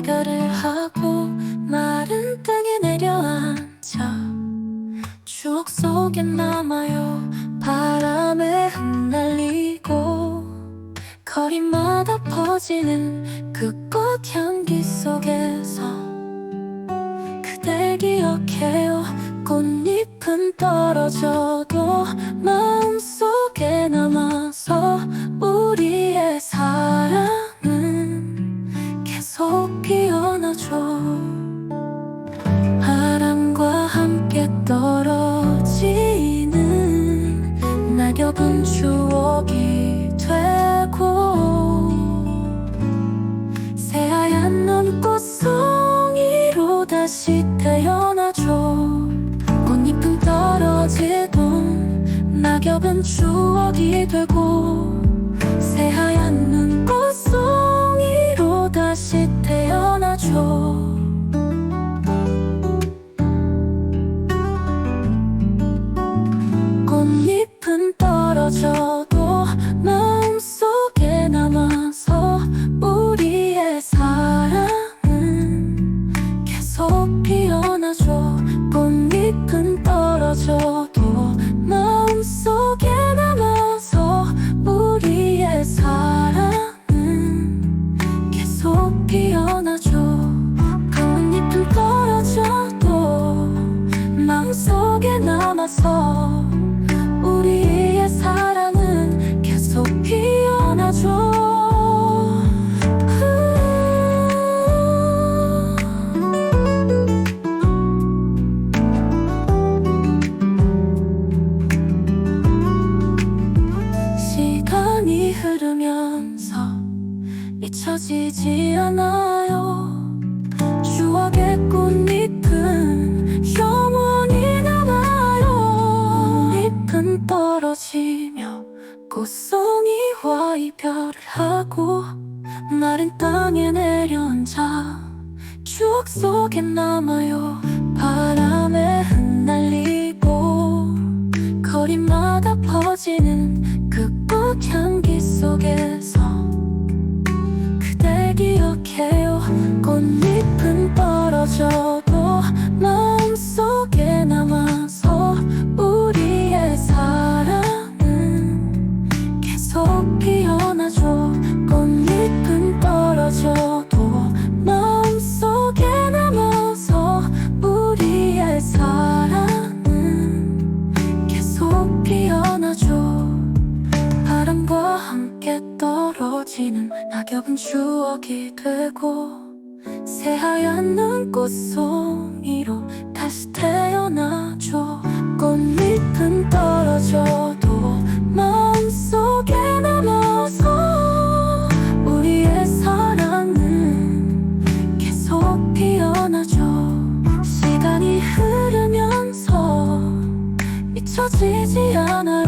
이별을 하고 마른 땅에 내려앉아 추억 속에 남아요. 바람에 흩날리고 거리마다 퍼지는 그 꽃 향기 속에서 그댈 기억해요. 꽃잎은 떨어져도 마음속에 남아서 피어나죠 바람과 함께 떨어지는 낙엽은 추억이 되고 새하얀 눈꽃송이로 다시 태어나죠 꽃잎은 떨어지던 낙엽은 추억이 되고 새하얀 눈꽃 남아서 우리의 사랑은 계속 피어나죠. 시간이 흐르면서 잊혀지지 않아요 꽃송이와 이별을 하고 마른 땅에 내려앉아 추억 속에 남아요. 바람에 흩날리고 거리마다 퍼지는 그 꽃 향기 속에서 그댈 기억해요. 꽃잎은 떨어져 함께 떨어지는 낙엽은 추억이 되고 새하얀 눈꽃송이로 다시 태어나죠 꽃잎은 떨어져도 마음속에 남아서 우리의 사랑은 계속 피어나죠. 시간이 흐르면서 잊혀지지 않아